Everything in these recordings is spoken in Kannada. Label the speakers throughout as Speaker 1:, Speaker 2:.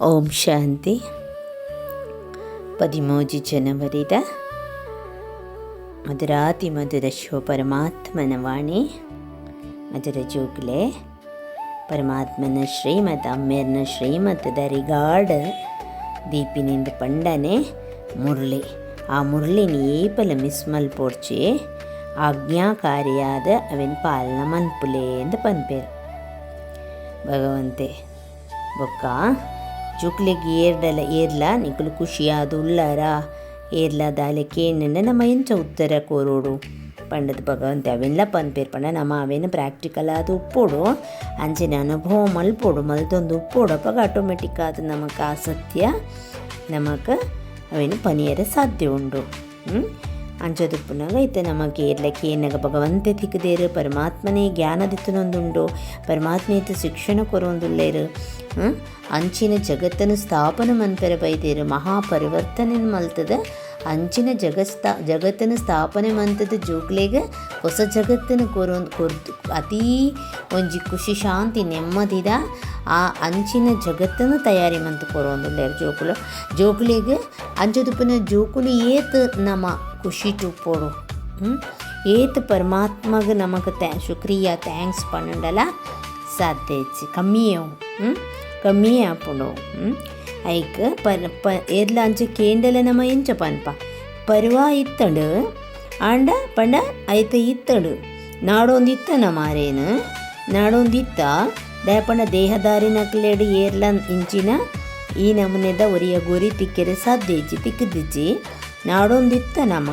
Speaker 1: ಓಂ ಶಾಂತಿ. ಪದಿಮೋಜಿ ಜನವರಿದ ಮಧುರಾತಿ ಮಧುರ ಶೋ ಪರಮಾತ್ಮನ ವಾಣಿ. ಮಧುರ ಜೋಗ್ಲೆ, ಪರಮಾತ್ಮನ ಶ್ರೀಮತ್ ಅಮ್ಮೇರ್ನ ಶ್ರೀಮತ್ ದರಿಗಾಡ ದೀಪಿನಿಂದ ಪಂಡನೆ ಮುರಳಿ. ಆ ಮುರಳಿನ ಏಪಲ ಮಿಸ್ ಮಲ್ಪೋಡ್ಚಿ, ಆಜ್ಞಾಕಾರಿಯಾದ ಅವನ್ ಪಾಲನ ಮನ್ಪುಲೆ ಎಂದು ಪನ್ಪೇರು. ಭಗವಂತೆ, ಬೊಕ್ಕ ಜುಕ್ಲೆಗ್ ಏರ್ಡಲ ಏರ್ಲ, ನಿಕುಲು ಖುಷಿಯಾದ ಉಳ್ಳಾರ ಏರ್ಲ ದಾಲೆ ಕೇನನ್ನ ನಮ್ಮ ಎಂಚ ಉತ್ತರ ಕೋರೋಡು. ಪಂಡದ ಭಗವಂತೆ ಅವೆಲ್ಲ ಪನ್ಪೇರು ಪಂಡ ನಮ್ಮ ಅವೇನು ಪ್ರಾಕ್ಟಿಕಲ್ ಆದ ಉಪ್ಪೋಡು ಅಂಚನೆ ಅನುಭವ ಮಲ್ಪೋಡು ಮಲ್ತೊಂದು ಉಪ್ಪೋಡಪ್ಪಾಗ ಆಟೋಮೆಟಿಕ್ ಆದ ನಮಕ್ ಆ ಸತ್ಯ ನಮಕ್ ಅವೇನು ಪನಿಯರ ಸಾಧ್ಯ ಉಂಡು. ಇತ್ತೆ ನಮ ಏರ್ಲಕ್ಕೆ ಏನಾಗ ಭಗವಂತೆ ತಿಕ್ಕದೇರು, ಪರಮಾತ್ಮನೇ ಜ್ಞಾನದಿತ್ತನೊಂದುಂಡು ಪರಮಾತ್ಮ ಇತ್ತು ಶಿಕ್ಷಣ ಕೊರೊಂದುಲ್ಲೇರು ಅಂಚಿನ ಜಗತ್ತನ್ನು ಸ್ಥಾಪನೆ ಮನ್ಪೆರ ಬೈದೇರು ಮಹಾ ಪರಿವರ್ತನೆ ಮಲ್ತದ ಅಂಚಿನ ಜಗಸ್ತಾ ಜಗತ್ತನ್ನು ಸ್ಥಾಪನೆ ಮಂತದ ಜೋಕ್ಲೆಗೆ ಹೊಸ ಜಗತ್ತನ್ನು ಕೊರೋ ಕೊರ್ದು ಅತೀ ಒಂಜಿ ಖುಷಿ, ಶಾಂತಿ ನೆಮ್ಮದಿದ ಆ ಅಂಚಿನ ಜಗತ್ತನ್ನು ತಯಾರಿ ಮಂತ್ ಕೊರೊಂದುಲ್ಲೇರು ಜೋಕುಲು. ಜೋಕ್ಲೆಗೆ ಅಂಚದುಪ್ಪನ ಜೋಕುಲು ಏತ್ ನಮ ಖುಷಿ ಟುಪ್ಪೋಡು ಏತ್ ಪರಮಾತ್ಮಗ ನಮಗೆ ತ್ಯಾ ಶುಕ್ರಿಯ, ಥ್ಯಾಂಕ್ಸ್ ಪಣ್ಣಲ್ಲ ಸಾಧ್ಯ ಕಮ್ಮಿಯೋ ಕಮ್ಮಿಯವು ಕಮ್ಮಿಯೇ ಆಪುಂಡು ಐಕ್ ಪರ್ ಪ ಎದ್ಲ ಅಂಚು ಕೇಂಡಲ ನಮ ಎಂಚ ಪನ್ಪ. ಪರ್ವ ಇತ್ತಂಡು, ಆಂಡ ಪಂಡ ಐತ ಇತ್ತಂಡು. ನಾಡೊಂದು ಇತ್ತನ ಮಾರೇನು ನಾಡೊಂದು ಇತ್ತ ದಯಪಂಡ ದೇಹದಾರಿ ನಕಲೇಡಿ ಏರ್ಲ ಇಂಚಿನ ಈ ನಮನೆದ ಒರಿಯ ಗುರಿ ತಿಕ್ಕೆರೆ ಸಾಧ್ಯ ಇಜ್ಜಿ ತಿಕ್ಕದಿಜ್ಜಿ ನಾಡೊಂದಿತ್ತ ನಮ,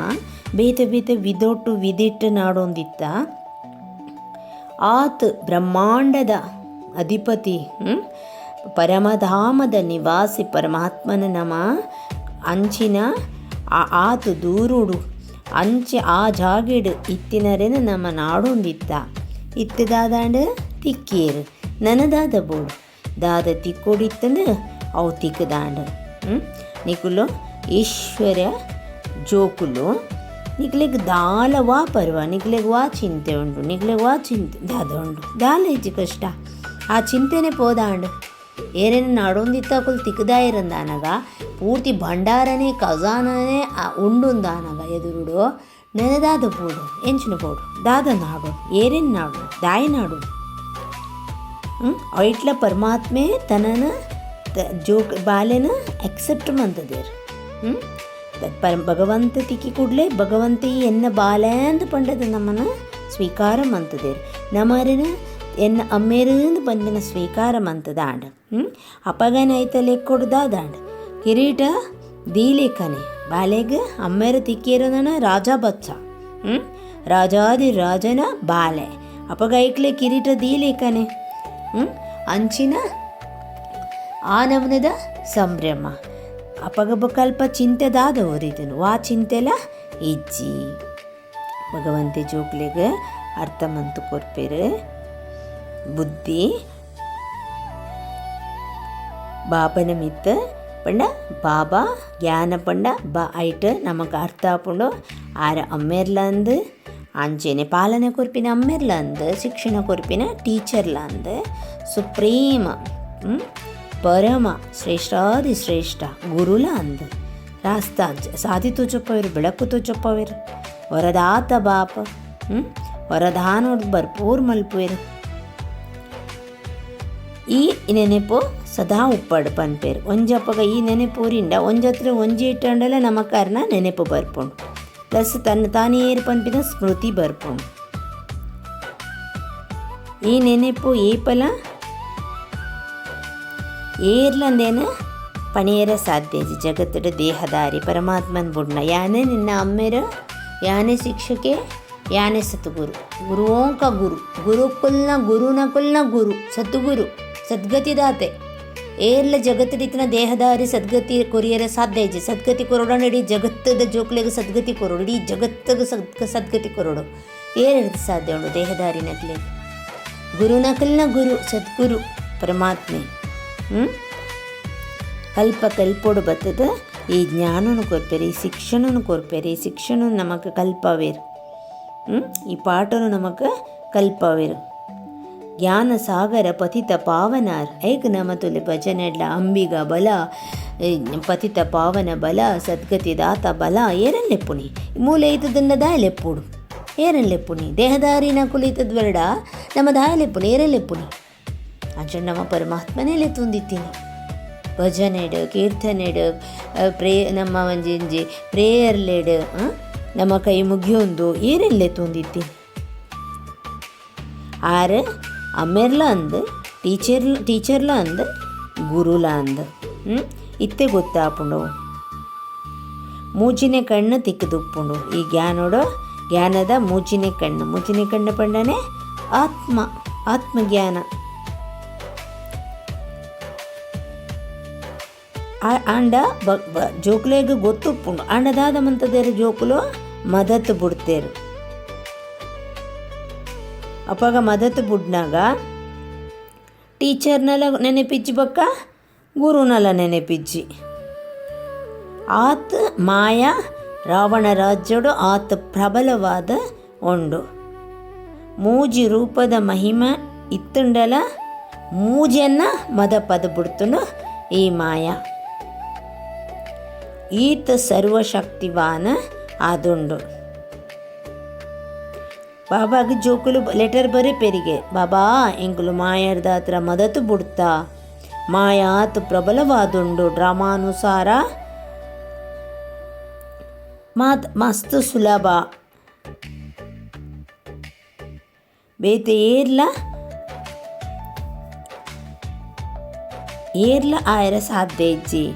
Speaker 1: ಬೇತೆ ಬೇತೆ ವಿದೊಟ್ಟು ವಿದಿಟ್ಟು ನಾಡೊಂದಿತ್ತ. ಆತ್ ಬ್ರಹ್ಮಾಂಡದ ಅಧಿಪತಿ ಪರಮಧಾಮದ ನಿವಾಸಿ ಪರಮಾತ್ಮನ ನಮ, ಅಂಚಿನ ಆತು ದೂರುಡು, ಅಂಚೆ ಆ ಜಾಗಿಡು ಇತ್ತಿನರೆನ ನಮ್ಮ ನಾಡೊಂದಿತ್ತ. ಇತ್ತದಾದಾಂಡ ತಿಕ್ಕೇರು, ನನದಾದ ಬೋಡು, ದಾದ ತಿಕ್ಕೋಡಿತ್ತಂದು ಅವು ತಿಕ್ಕದಾಂಡ. ನಿಕುಲು ಈಶ್ವರ ಜೋಕುಲು, ನಿಕ್ಲೆಗ್ ದಾಲ ವಾ ಪರ್ವ, ನಿಕ್ಲೆಗ್ ವಾ ಚಿಂತೆ ಉಂಡು, ನಿಕ್ಲೆಗ್ ವಾ ಚಿಂತೆ ದಾದ ಉಂಡು. ದಾಲ ಹೆಚ್ಚು ಕಷ್ಟ. ಆ ಚಿಂತೆನೆ ಪೋದಾಂಡು. ಏನೇನು ನಡೊಂದಿತ್ತಾಕುಲು ತಿಕ್ಕದಾಯಿರಂದಾನಗ ಪೂರ್ತಿ ಭಂಡಾರನೇ, ಖಜಾನನೇ ಉಂಡುಂದಾನಗ ಎದುರುಡು. ನೆನೆದಾದ ಬೋಡು ಎಂಚಿನ ಬೋಡು, ದಾದ ನಾಡು ಏರಿನ ನಾಡು, ದಾಯಿ ನಾಡು. ಐಟ್ಲ ಪರಮಾತ್ಮೆ ತನನ ಜೋಕ್ ಬಾಲೆನ ಎಕ್ಸೆಪ್ಟ್ ಮಂತದೇರು ಪರ, ಭಗವಂತ ತಿಕ್ಕಿ ಕೂಡಲೇ ಭಗವಂತ ಎನ್ನ ಬಾಲ್ಯಾಂದು ಪಂಡದ ನಮ್ಮನ್ನು ಸ್ವೀಕಾರ ಮಂತದೇರು ನಮ್ಮರಿನ ಎನ್ನ ಅಮ್ಮೇರಿಂದ ಬಂದಿನ ಸ್ವೀಕಾರ ಮಂತದಾಂಡ ಹ್ಞೂ ಅಪಗನೈತಲೆ ಕೊಡ್ದಾದಾಂಡ ಕಿರೀಟ ದೀಲೇಖನೆ ಬಾಲೆಗೆ ಅಮ್ಮೇರ ನನ ರಾಜ ಬಚ್ಚ ಹ್ಞೂ ರಾಜಾದಿ ರಾಜನ ಬಾಲೆ ಅಪಗೈಕ್ಲೆ ಕಿರೀಟ ದೀಲೇಖನೆ ಹ್ಞೂ ಅಂಚಿನ ಆನವ್ನದ ಸಂಭ್ರಮ ಅಪಗ ಸಂಭ್ರಮ ಅಪಗಬಕಲ್ಪ ಚಿಂತೆದಾದ ಹೊರಿದನು ವಾ ಚಿಂತೆಲ ಇಜ್ಜಿ ಭಗವಂತೆ ಜೋಕ್ಲೆಗೆ ಅರ್ಥ ಮಂತು ಕೊರ್ಪೇರು ಬುದ್ಧಿ, ಬಾಬನ ಮಿತ್ತ ಪಂಡ, ಬಾಬಾ ಜ್ಞಾನ ಪಂಡ, ಬ ಐಟ್ ನಮಕ್ ಅರ್ಥ ಆಪುಂಡು. ಆರ ಅಮ್ಮೆರ್ಲಂದು ಅಂಚೆನೆ ಪಾಲನೆ ಕೊರ್ಪಿನ ಅಮ್ಮೆರ್ಲಂದು, ಶಿಕ್ಷಣ ಕೊರ್ಪಿನ ಟೀಚರ್ಲಂದು, ಸುಪ್ರೀಮ ಪರಮ, ಶ್ರೇಷ್ಠಾದಿ ಶ್ರೇಷ್ಠ ಗುರುಲ ಅಂದು ರಾಸ್ತ ಸಾದಿ ತೋಚಪ್ಪವಿರು ಬೆಳಕು ತೋಚಪ್ಪವಿರು ವರದಾತ ಬಾಪ ವರದಾನೋಡ್ ಭರ್ಪೂರ್ ಮಲ್ಪುವೆರು. ಈ ನೆನೆಪು ಸದಾ ಉಪ್ಪಡು ಪನ್ಪೇರು. ಒಂಜಪ್ಪಗ ಈ ನೆನೆಪೂರಿಂದ ಒಂಜತ್ರ ಒಂಜಿ ಇಟ್ಟಂಡಲ ನಮಕಾರನ ನೆನಪು ಬರ್ಪುಂಡು ಪ್ಲಸ್ ತನ್ನ ತಾನೇ ಪನ್ಪಿನ ಸ್ಮೃತಿ ಬರ್ಪುಂಡು ಈ ನೆನೆಪು ಏಪಲ ಏರ್ಲಂದೇನ ಪಣಿಯರ ಸಾಧ್ಯ ಜಗತ್ತಡ ದೇಹದಾರಿ ಪರಮಾತ್ಮನ್ ಬುಡ್ನ ಯಾನೆ ನಿನ್ನ ಅಮ್ಮೆರ, ಯಾನೆ ಶಿಕ್ಷಕೆ, ಯಾನೆ ಗುರು ಗುರುವಂಕ ಗುರು. ಗುರುಕುಲ್ನ ಗುರುನಕುಲ್ನ ಗುರು. ಸದ್ಗುರು ಸದ್ಗತಿದಾತೆ ಏರ್ಲ ಜಗತ್ತಿಡಿತಿನ ದೇಹದಾರಿ ಸದ್ಗತಿ ಕೊರಿಯರ ಸಾಧ್ಯ ಇಜ್ಜಿ ಸದ್ಗತಿ ಕೊರೋಡ ಇಡೀ ಜಗತ್ತದ ಜೋಕ್ಲೆಗೆ ಸದ್ಗತಿ ಕೊರೋಡು. ಇಡೀ ಜಗತ್ತಗ ಸದ್ ಸದ್ಗತಿ ಕೊರೋಡು. ಏರಿಡ್ದು ಸಾಧ್ಯ ಉಂಡು ದೇಹದಾರಿ ಗುರು ಗುರುನಕಲ್ನ ಗುರು, ಸದ್ಗುರು, ಪರಮಾತ್ಮೆ. ಹ್ಞೂ ಕಲ್ಪ ಕಲ್ಪೋಡು ಬತ್ತದ. ಈ ಜ್ಞಾನನು ಕೊರ್ಪೇರಿ, ಈ ಶಿಕ್ಷಣನು ಕೊರ್ಪೇರಿ, ಈ ಶಿಕ್ಷಣ ನಮಗೆ ಕಲ್ಪವೇರು. ಈ ಪಾಠನು ನಮಗೆ ಕಲ್ಪವೇರು. ಜ್ಞಾನ ಸಾಗರ ಪತಿತ ಪಾವನಾರ್ ಐಕ್ ನಮ ತುಲೆ ಭಜನೆಡ್ಲ ಅಂಬಿಗ ಬಲ ಪತಿತ ಪಾವನ ಬಲ, ಸದ್ಗತಿ ದಾತ ಬಲ ಏರಲ್ಲೆಪ್ಪುನಿ ಮೂಲೆ ಇದ್ದದನ್ನ ದಾಯಲೆಪ್ಪುಡು ಏರಲ್ಲೆಪ್ಪುನಿ ದೇಹದಾರಿನ ಕುಲಿತದ ಬೇಡ ನಮ್ಮ ದಾಯಲೆಪ್ಪುನಿ ಏರಲ್ಲೆಪ್ಪುನಿ ಅಂಚ ನಮ್ಮ ಪರಮಾತ್ಮನೇಲೆ ತುಂದಿತ್ತೀನಿ ಭಜನೆಡ್, ಕೀರ್ತನೆಡ್ ಪ್ರೇ, ನಮ್ಮ ಒಂಜಿ ಪ್ರೇಯರ್ಲೆಡ್ ನಮ್ಮ ಕೈ ಮುಗಿಯೊಂದು ಏರೆಲ್ಲೆ ತುಂದಿತ್ತೀನಿ ಆರು ಅಮ್ಮೆರ್ಲ ಅಂದ್ ಟೀಚರ್ ಟೀಚರ್ಲ ಅಂದ್ ಗುರುಲ ಅಂದ್ ಹ್ಮ್? ಇತ್ತೆ ಗೊತ್ತಾಪುಂಡು. ಮೂಜಿನ ಕಣ್ಣು ತಿಕ್ಕದುಪ್ಪುಂಡು. ಈ ಜ್ಞಾನೋಡು ಜ್ಞಾನದ ಮೂಜಿನ ಕಣ್ಣು. ಮೂಜಿನ ಕಣ್ಣು ಪಂಡನೆ ಆತ್ಮ ಆತ್ಮಜ್ಞಾನ ಆಂಡ ಜೋಕುಲೆಗ್ ಗೊತ್ತುಪ್ಪುಂಡು. ಆಂಡದಾದ ಮಂತದೇರು ಜೋಕುಲು ಮದತ್ತು ಬುಡ್ತೇರು. ಅಪ್ಪಾಗ ಮದತ್ ಬುಡ್ನಾಗ ಟೀಚರ್ನೆಲ್ಲ ನೆನಪಿಜ್ಜಿ ಬಕ್ಕ? ಗುರುನೆಲ್ಲ ನೆನಪಿಜ್ಜಿ. ಆತ್ ಮಾಯ ರಾವಣ ರಾಜ್ಯಡು ಆತ ಪ್ರಬಲವಾದ ಉಂಡು ಮೂಜಿ ರೂಪದ ಮಹಿಮ ಇತ್ತುಂಡಲ ಮೂಜನ್ನ ಮದ ಪದ ಬಿಡ್ತುಂಡು ಈ ಮಾಯ. ಈತ ಸರ್ವಶಕ್ತಿವಾನ ಆದುಂಡು. ಜೋಕುಲು ಲೆಟರ್ ಬರೀ ಪೆರಿಗೆ. ಬಾಬಾ ಎಂಕುಲು ಮಾಯರ್ದ ಹತ್ರ ಮದತು ಬುಡ್ತಾ. ಮಾಯಾತ್ ಪ್ರಬಲವಾದುಂಡು ಡ್ರಾಮಾನುಸಾರ ಮಾತ್ ಮಸ್ತ್ ಸುಲಭ. ಬೇತೆ ಏರ್ಲ? ಏರ್ಲ ಆಯರ ಸಾಧ್ಯ ಇಜ್ಜಿ.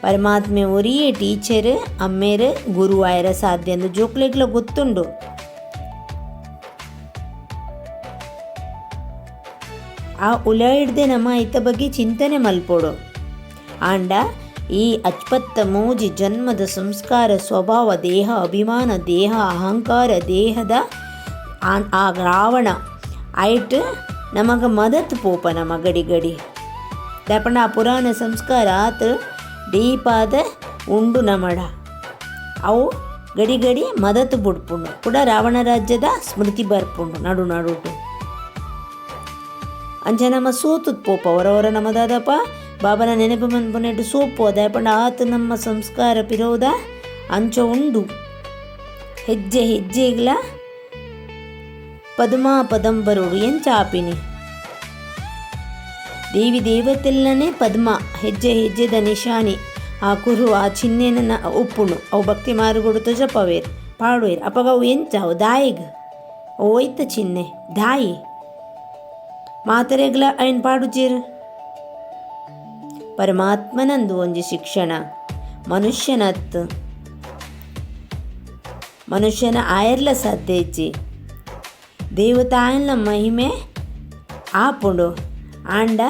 Speaker 1: ಪರಮಾತ್ಮೆ ಒರಿಯೇ ಟೀಚರ್, ಅಮ್ಮೇರು ಗುರು ಆಯರ ಸಾಧ್ಯ ಎಂದು ಜೋಕ್ಲೆಗ್ಲ ಗೊತ್ತುಂಡು. ಆ ಉಲ ಹಿಡ್ದೆ ನಮ್ಮ ಬಗ್ಗೆ ಚಿಂತನೆ ಮಲ್ಪೋಡು. ಆಂಡ, ಈ ಅಚ್ಪತ್ತ ಮೂಜಿ ಜನ್ಮದ ಸಂಸ್ಕಾರ, ಸ್ವಭಾವ, ದೇಹ, ಅಭಿಮಾನ, ದೇಹ, ಅಹಂಕಾರ, ದೇಹದ ಆ- ರಾವಣ ಐಟ್ ನಮಗೆ ಮದತ್ ಪೋಪ ನಮ್ಮ ಗಡಿ ಗಡಿ ದಪಣ ಪುರಾಣ ಸಂಸ್ಕಾರ ಆತ ಡೀಪಾದ ಉಂಡು ನಮಡ. ಅವು ಗಡಿ ಗಡಿ ಮದತ್ ಬುಡ್ಪುಂಡು. ಕೂಡ ರಾವಣ ರಾಜ್ಯದ ಸ್ಮೃತಿ ಬರ್ಪುಂಡು, ನಡು ನಡುಟು. ಅಂಚ ನಮ್ಮ ಸೋತುದ್ ಪೋಪ ಅವರವರ ನಮದಾದಪ್ಪ. ಬಾಬನ ನೆನಪು ಮನ್ಪುನೆಟ್ಟು ಸೋಪು ಪಂಡ ಆತ ನಮ್ಮ ಸಂಸ್ಕಾರ ಪಿರೋದ. ಅಂಚ ಉಂಡು. ಹೆಜ್ಜೆ ಹೆಜ್ಜೆಗ್ಲ ಪದ್ಮಾ ಪದಂಬರುಡು ಎಂಚಾಪಿನಿ ದೇವಿ ದೇವತೆಲ್ಲನೇ ಪದ್ಮ, ಹೆಜ್ಜೆ ಹೆಜ್ಜೆದ ನಿಶಾನಿ. ಆ ಕುರು, ಆ ಚಿಹ್ನೆನ ಉಪ್ಪುಣು. ಅವು ಭಕ್ತಿ ಮಾರುಗೊಡು ಜಪವೇರ್ ಪಾಡುವೇರ್. ಅಪಗ ಅವು ದಾಯಿಗ. ದಾಯಿಗ್ ಓಯ್ತ ಚಿಹ್ನೆ ದಾಯಿ. ಮಾತರೆಗ್ಲ ಐನ್ ಪಾಡುಜೀರ್. ಪರಮಾತ್ಮನಂದು ಒಂಜಿ ಶಿಕ್ಷಣ, ಮನುಷ್ಯನತ್. ಮನುಷ್ಯನ ಆಯರ್ಲ ಸದ್ದೇಜ್ಜಿ ದೇವತಾಯನ ಮಹಿಮೆ ಆಪುಂಡು. ಆಂಡ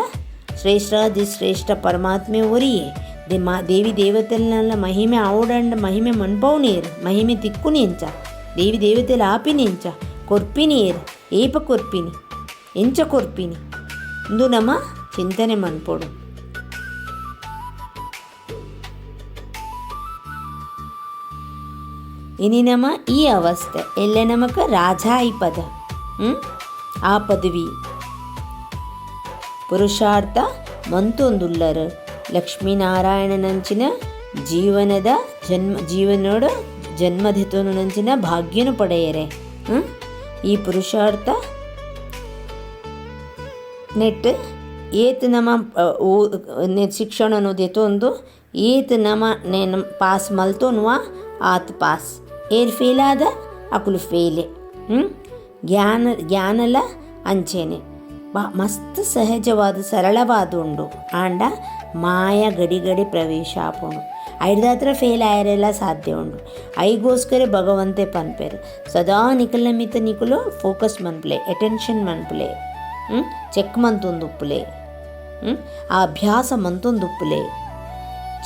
Speaker 1: ಶ್ರೇಷ್ಠಾದಿ ಶ್ರೇಷ್ಠ ಪರಮಾತ್ಮೆ ಒರಿಯೇ. ದೆ ಮಾ ದೇವಿ ದೇವತೆಲ್ನೆಲ್ಲ ಮಹಿಮೆ ಆವಡಂಡ ಮಹಿಮೆ ಮನ್ಪೌನೀರ್. ಮಹಿಮೆ ತಿಕ್ಕು ನಿಂಚ ದೇವಿ ದೇವತೆಲ್ ಆಪಿ ನಿಂಚ ಕೊರ್ಪಿನೀರ್. ಏಪ ಕೊರ್ಪಿನಿ. ಎಂಚ ಕೊರ್ಪಿನಿ ಇಂದು ನಮ್ಮ ಚಿಂತನೆ ಮನ್ಪೋಡು ಇನಿ ನಮ್ಮ ಈ ಅವಸ್ಥೆ, ಎಲ್ಲೆ ನಮಕ ರಾಜಾಯಿ ಪದ? ಆ ಪದವಿ ಪುರುಷಾರ್ಥ ಮಂತೊಂದುಲ್ಲರ ಲಕ್ಷ್ಮೀನಾರಾಯಣನಂಚಿನ ಜೀವನದ ಜನ್ಮ, ಜೀವನೋಡ ನಂಚಿನ ಭಾಗ್ಯನು ಪಡೆಯರೆ? ಈ ಪುರುಷಾರ್ಥ ನೆಟ್ ಏತ್ ನಮ ಓ ನೆ ಶಿಕ್ಷಣನು ದೆತೊಂದು ಏತ್ ನಮ ನೇನು ಪಾಸ್ ಮಲ್ತೋನ್ವ, ಆತ್ ಪಾಸ್. ಏರ್ ಫೇಲ್ ಆದ? ಅಕುಲು ಫೇಲೆ ಹ್ಞೂ ಜ್ಞಾನ, ಜ್ಞಾನಲ ಅಂಚೇನೆ. ಬಾ, ಮಸ್ತ್ ಸಹಜವಾದ ಸರಳವಾದ ಉಂಡು ಆಂಡ ಮಾಯ ಗಡಿ ಗಡಿ ಪ್ರವೇಶ ಆಪುಂಡು. ಐಡ್ದ ಹತ್ರ ಫೇಲ್ ಆಯರೆಲ್ಲ ಸಾಧ್ಯ ಉಂಡು. ಐಗೋಸ್ಕರ ಭಗವಂತೆ ಪನ್ಪೇರು. ಸದಾ ನಿಖಲ ಮಿತ ನಿಕುಲು ಫೋಕಸ್ ಮನ್ಪುಲೆ ಅಟೆನ್ಷನ್ ಮನ್ಪುಲೆ. ಚೆಕ್ ಮಂತೊಂದುಪ್ಪುಲೆ? ಆ ಅಭ್ಯಾಸ ಮಂತೊಂದುಪ್ಪುಲೆ.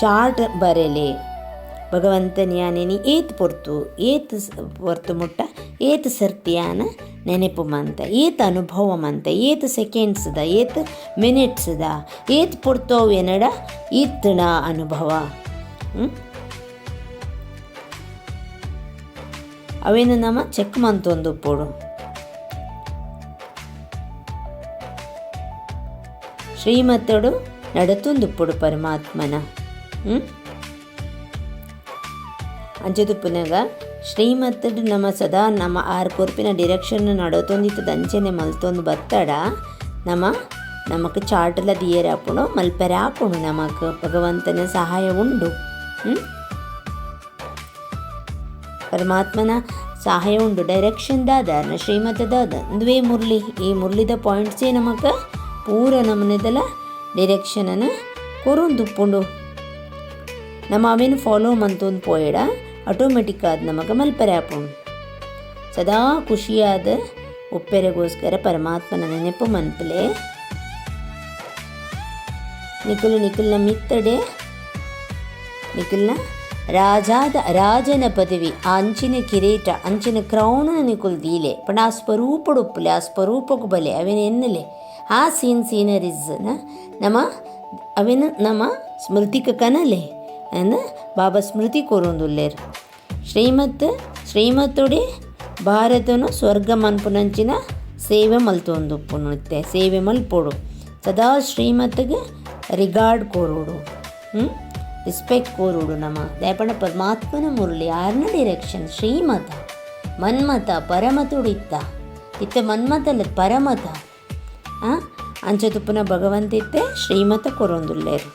Speaker 1: ಚಾರ್ಟ್ ಬರೆಲೆ. ಭಗವಂತನ ಯಾನೇನಿ ಏತ್ ಪೊರ್ತು ಏತ್ ಪೊರ್ತು ಮುಟ್ಟ, ಏತ್ ಸರ್ತಿಯಾನ ನೆನಪು ಮಂತ, ಏತ್ ಅನುಭವ ಮಂತ, ಏತ್ ಸೆಕೆಂಡ್ಸ್ದ, ಏತ್ ಮಿನಿಟ್ಸ್ದ, ಏತ್ ಪೊರ್ತೋವು ಎನಡ? ಈತ್ನ ಅನುಭವ? ಅವೇನು ನಮ್ಮ ಚೆಕ್ ಮಂತೊಂದು ಪೋಡು ನಡತುಂದುಪ್ಪುಡು ಪರಮಾತ್ಮನ. ಅಂಜದು ಅಂಚದುಪ್ಪುನಾಗ ಶ್ರೀಮತ್ತಡು ನಮ್ಮ ಸದಾ ನಮ್ಮ ಆರು ಕೊರ್ಪಿನ ಡಿರೆಕ್ಷನ್ ನಡತೊಂದಿತ್ತದ ಅಂಚನೆ ಮಲ್ತೊಂದು ಬತ್ತಡ ನಮ್ಮ ನಮಕ್ ಚಾಟಲ ದಿಯರಾಪುಣು ಮಲ್ಪೆರಾಪುಣು ನಮಕ್ ಭಗವಂತನ ಸಹಾಯ ಉಂಡು. ಹ್ಮ್? ಪರಮಾತ್ಮನ ಸಹಾಯ ಉಂಡು. ಡೈರೆಕ್ಷನ್ ದಾದ ಶ್ರೀಮತ ದಾದ ದ್ವೇ ಮುರಳಿ ಈ ಮುರಳಿದ ಪಾಯಿಂಟ್ಸೇ ನಮಕ್ ಪೂರ ನಮನೆದಲ ಡೈರೆಕ್ಷನನ್ನು ಕೊರೊಂದುಪ್ಪುಂಡು. ನಮ್ಮ ಅವೇನು ಫಾಲೋ ಮಂತೊಂದು ಪೋಯಡ ಆಟೋಮೆಟಿಕ್ ಆದ ನಮಗೆ ಆಪುಂಡು ಸದಾ ಖುಷಿಯಾದ ಒಪ್ಪೆರೆಗೋಸ್ಕರ ಪರಮಾತ್ಮನ ನೆನಪು ಮನ್ಪಲೆ. ನಿಖಿಲ್ ನಿಖಿಲ್ನ ಮಿತ್ತಡೆ ನಿಖಿಲ್ನ ರಾಜಾದ ರಾಜನ ಪದವಿ ಆ ಅಂಚಿನ ಕಿರೀಟ, ಅಂಚಿನ ಕ್ರೌಣ ನಿಕುಲ್ ದೀಲೆ. ಪಣ ಆ ಸ್ವರೂಪಡುಪ್ಪಲೆ ಆ ಸ್ವರೂಪಕ್ಕೂ ಬಲೆ ಅವೇನು ಎನ್ನಲೆ. ಆ ಸೀನ್ ಸೀನರೀಸನ್ನ ನಮ್ಮ ಅವೇನು ನಮ್ಮ ಸ್ಮೃತಿಕ ಕನಲೆ ಅನ್ನ ಬಾಬಾ ಸ್ಮೃತಿ ಕೋರೊಂದುಲ್ಲೇರು. ಶ್ರೀಮತ್, ಶ್ರೀಮತ್ತೊಡೆ ಭಾರತನು ಸ್ವರ್ಗ ಮನ್ಪುನಂಚಿನ ಸೇವೆ ಮಲ್ತೊಂದುಪ್ಪುನುತ್ತೆ ಸೇವೆ ಮಲ್ಪೋಡು. ಸದಾ ಶ್ರೀಮತ್ಗೆ ರಿಗಾರ್ಡ್ ಕೋರೋಡು. ಹ್ಞೂ ರಿಸ್ಪೆಕ್ಟ್ ಕೋರೋಡು ನಮ್ಮ ದಯಪಣ ಪರಮಾತ್ಮನ ಮುರಳಿ ಆರ್ನ ಡಿರೆಕ್ಷನ್? ಶ್ರೀಮತ ಮನ್ಮತ ಪರಮತುಡು ಇತ್ತ ಮನ್ಮತಲ್ಲ ಪರಮತ. ಅಂಚತುಪ್ಪುನ ಭಗವಂತಿತ್ತೆ ಶ್ರೀಮತ ಕೊರೊಂದುಲ್ಲೇರು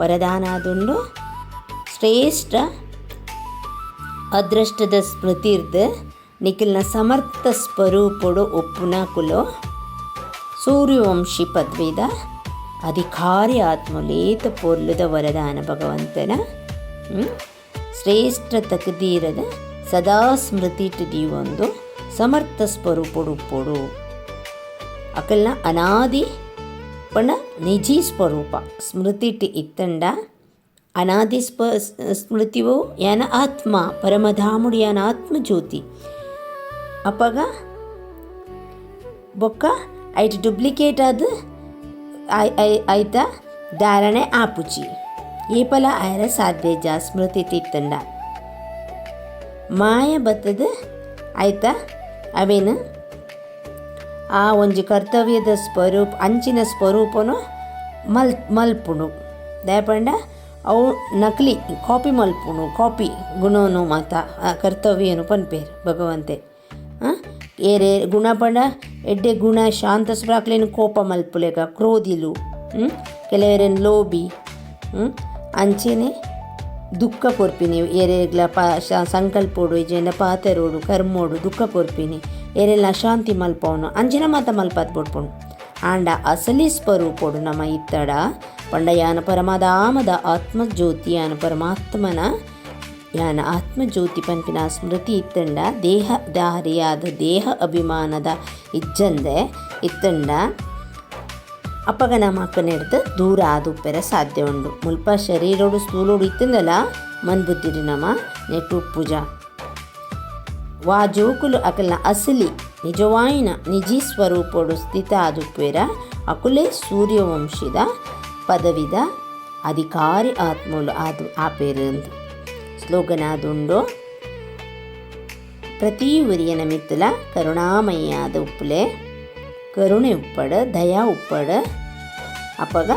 Speaker 1: ವರದಾನಾದುಂಡು ಶ್ರೇಷ್ಠ ಅದೃಷ್ಟದ ಸ್ಮೃತಿರ್ದ ನಿಖಿಲ್ನ ಸಮರ್ಥ ಸ್ವರೂಪುಡು ಒಪ್ಪುನ ಕುಲೋ ಸೂರ್ಯವಂಶಿ ಪದ್ವಿದ ಅಧಿಕಾರಿ ಆತ್ಮಲೇತ ಪೊರ್ಲುದ ವರದಾನ ಭಗವಂತನ? ಶ್ರೇಷ್ಠ ತಕದೀರದ ಸದಾ ಸ್ಮೃತಿಟ್ ದೀವೊಂದು ಸಮರ್ಥ ಸ್ವರೂಪುಡು ಉಪ್ಪುಡು. ಅಕಲ್ನ ಅನಾದಿ ಪಣ ನಿಜಿ ಸ್ವರೂಪ. ಸ್ಮೃತಿಟ್ ಇತ್ತಂಡ. ಅನಾದಿ ಸ್ಪ ಸ್ಮೃತಿವು ಯಾನ ಆತ್ಮ ಪರಮಧಾಮುಡಿ ಯಾನ ಆತ್ಮ ಜ್ಯೋತಿ ಅಪಗ ಬೊಕ್ಕ ಐಟ್ ಡುಪ್ಲಿಕೇಟ್ ಆದ ಐತ ಧಾರಣೆ ಆಪುಚಿ. ಏಪಲ ಆಯರ ಸಾಧ್ಯ ಜಾ ಸ್ಮೃತಿ ತಿತ್ತಂಡ ಮಾಯ ಬತ್ತದ ಆಯ್ತಾ ಅವೇನು ಆ ಒಂಜಿ ಕರ್ತವ್ಯದ ಸ್ವರೂಪ, ಅಂಚಿನ ಸ್ವರೂಪನು ಮಲ್, ಮಲ್ಪುಣು ದಯಪಂಡ, ಅವು ನಕಲಿ, ಕಾಪಿ ಮಲ್ಪುಣು, ಕಾಪಿ ಗುಣನು ಮಾತ, ಆ ಕರ್ತವ್ಯನು ಪನ್ಪೇರು, ಭಗವಂತೆ? ಏರೆ ಗುಣ ಪಂಡ ಎಡ್ಡೆ ಗುಣ, ಶಾಂತ ಸ್ಪ್ರಾಕ್ಲೇನು ಕೋಪ ಮಲ್ಪುಲೆಗ ಕ್ರೋಧಿಲು? ಕೆಲವೆರೇನು ಲೋಬಿ ಹ್ಮ್? ಅಂಚೆನೆ ದುಃಖ ಕೊರ್ಪಿನಿ, ಏರೆಗ್ಲ ಪ ಸಂಕಲ್ಪೋಡು ಇಜೆಂಡ ಪಾತೆರೋಡು, ಕರ್ಮೋಡು, ದುಃಖ ಕೊರ್ಪಿನಿ ಏರೆಲ್ಲ ಶಾಂತಿ ಮಲ್ಪವನು, ಅಂಜನ ಮಾತ ಮಲ್ಪತ್ ಬಿಡ್ಪುಂಡು ಆಂಡ ಅಸಲಿ ಸ್ವರೂಪೋಡು ನಮ್ಮ ಇತ್ತಡ. ಪಂಡ ಯಾನ ಆಮದ ಆತ್ಮಜ್ಯೋತಿ ಯಾನ ಪರಮಾತ್ಮನ, ಯಾನ ಆತ್ಮಜ್ಯೋತಿ ಪಂಪಿನ ಸ್ಮೃತಿ ಇತ್ತಂಡ. ದೇಹ ದಾರಿಯಾದ ದೇಹ ಅಭಿಮಾನದ ಇಜ್ಜಂದೆ ಇತ್ತಂಡ. ಅಪಗನ ನಮ್ಮ ಅಕ್ಕನೆಡ್ದು ದೂರ ಆದುಪ್ಪೆರ ಸಾಧ್ಯ ಉಂಡು ಮುಲ್ಪ ಶರೀರೋಡು ಸ್ಥೂಲೋಡು ಇತ್ತಂದಲ್ಲ ಮನ್ ಬುದ್ಧಿರಿ ನಮ್ಮ ನೆಟ್ಟು ಪೂಜ. ಜೋಕುಲು ಅಕಲ್ನ ಅಸಲಿ, ನಿಜವಾಯಿನ ನಿಜಿ ಸ್ವರೂಪೋಡು ಸ್ಥಿತ ಆದುಪ್ಪೆರ ಅಕುಲೆ ಸೂರ್ಯವಂಶದ ಪದವಿದ ಅಧಿಕಾರಿ ಆತ್ಮಲು ಆದು ಆಪೇರಂದು ಸ್ಲೋಗನ್ ಆದುಂಡು ಪ್ರತಿ ಉರಿಯನ ಮಿತ್ತುಲ ಕರುಣಾಮಯ್ಯಾದ ಉಪ್ಪುಲೆ, ಕರುಣೆ ಉಪ್ಪಡ, ದಯಾ ಉಪ್ಪಡ, ಅಪಗ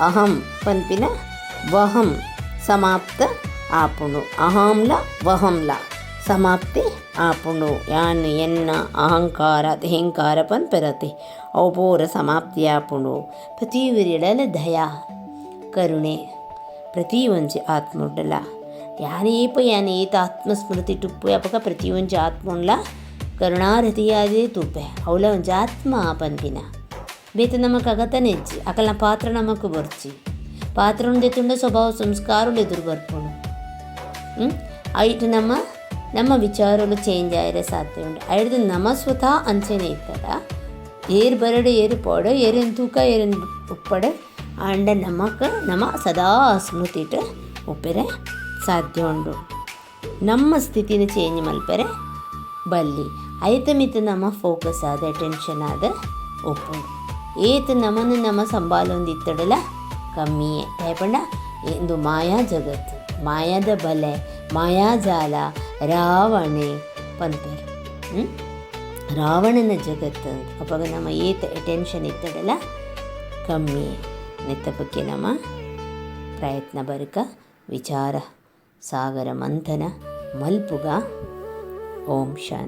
Speaker 1: ಅಹಂ ಪನ್ಪಿನ ವಹಂ ಸಮಾಪ್ತ ಆಪುಣು ಅಹಂಲ, ವಹಂಲ. ಸಮಾಪ್ತಿ ಆಪುಣು ಯಾನ್ ಎನ್ನ ಅಹಂಕಾರ ಅಹಂಕಾರ ಪನ್ಪೆರತೆ ಔಪೋರ ಸಮಾಪ್ತಿ ಆಪುಣು ಪ್ರತಿ ಉರಿಯಡಲ ದಯಾ ಕರುಣೆ ಪ್ರತಿ ಒಂಜಿ ಆತ್ಮ ಉಂಡಲ ಯಾನೇಪ ಯಾನ ಏತ ಆತ್ಮಸ್ಮೃತಿ ಟುಪ್ಪು ಅಪಕ ಪ್ರತಿ ಒಂಜಿ ಆತ್ಮ ಉಂಡ್ಲ ಕರುಣಾರತಿಯಾದೇ ತುಪ್ಪೆ ಅವಳ ಒಂಜಿ ಆತ್ಮ ಪನ್ಪಿನ ಬೇತ ನಮಕ್ ಅಗತ ನೆಜ್ಜಿ ಅಕಲ್ನ ಪಾತ್ರ ನಮಕ್ ಬರ್ಚಿ ಪಾತ್ರ ಉಂದೆತುಂಡ ಸ್ವಭಾವ ಸಂಸ್ಕಾರಗಳು ಎದುರು ಬರ್ಪುಂಡು ಹ್ಞೂ ಐಟ್ ನಮ್ಮ ನಮ್ಮ ವಿಚಾರಗಳು ಚೇಂಜ್ ಆಯ್ರೆ ಸಾಧ್ಯ ಉಂಟು. ಅಡ್ದು ನಮ್ಮ ಸ್ವತಃ ಅಂಚೆನೆ ಇತ್ತದ ಏರ್ ಬರಡು, ಏರು ಪೋಡು ಏರಿನ ತೂಕ ಏರಿನ ಉಪ್ಪಡೆ, ಆಂಡ ನಮಕ ನಮ್ಮ ಸದಾ ಸ್ಮೃತಿಟ್ ಉಪ್ಪೆರೆ ಸಾಧ್ಯ ಉಂಡು ನಮ್ಮ ಸ್ಥಿತಿನ ಚೇಂಜ್ ಮಲ್ಪೆರೆ ಬಲ್ಲಿ. ಐತ ಮಿತ್ ನಮ್ಮ ಫೋಕಸ್ ಆದ ಟೆನ್ಷನ್ ಆದ ಒಪ್ಪು ಏತ ನಮ್ಮನ್ನು ನಮ್ಮ ಸಂಬಾಲೊಂದಿತ್ತಡಲ ಕಮ್ಮಿಯೇ ದಯಪಂಡ ಇಂದು ಮಾಯಾ ಜಗತ್ತು, ಮಾಯಾದ ಬಲೆ, ಮಾಯಾಜಾಲ ರಾವಣೆ ಪಂಪರ್ ರಾವಣನ ಜಗತ್ತು ಅವಾಗ ನಮ್ಮ ಏತ ಟೆನ್ಷನ್ ಇರ್ತದಲ್ಲ ಕಮ್ಮಿ ನೆತ್ತ ಬಗ್ಗೆ ನಮ್ಮ ಪ್ರಯತ್ನ ಬರುಕ ವಿಚಾರ ಸಾಗರ ಮಂಥನ ಮಲ್ಪುಗ ಓಂ ಶಾಂತಿ.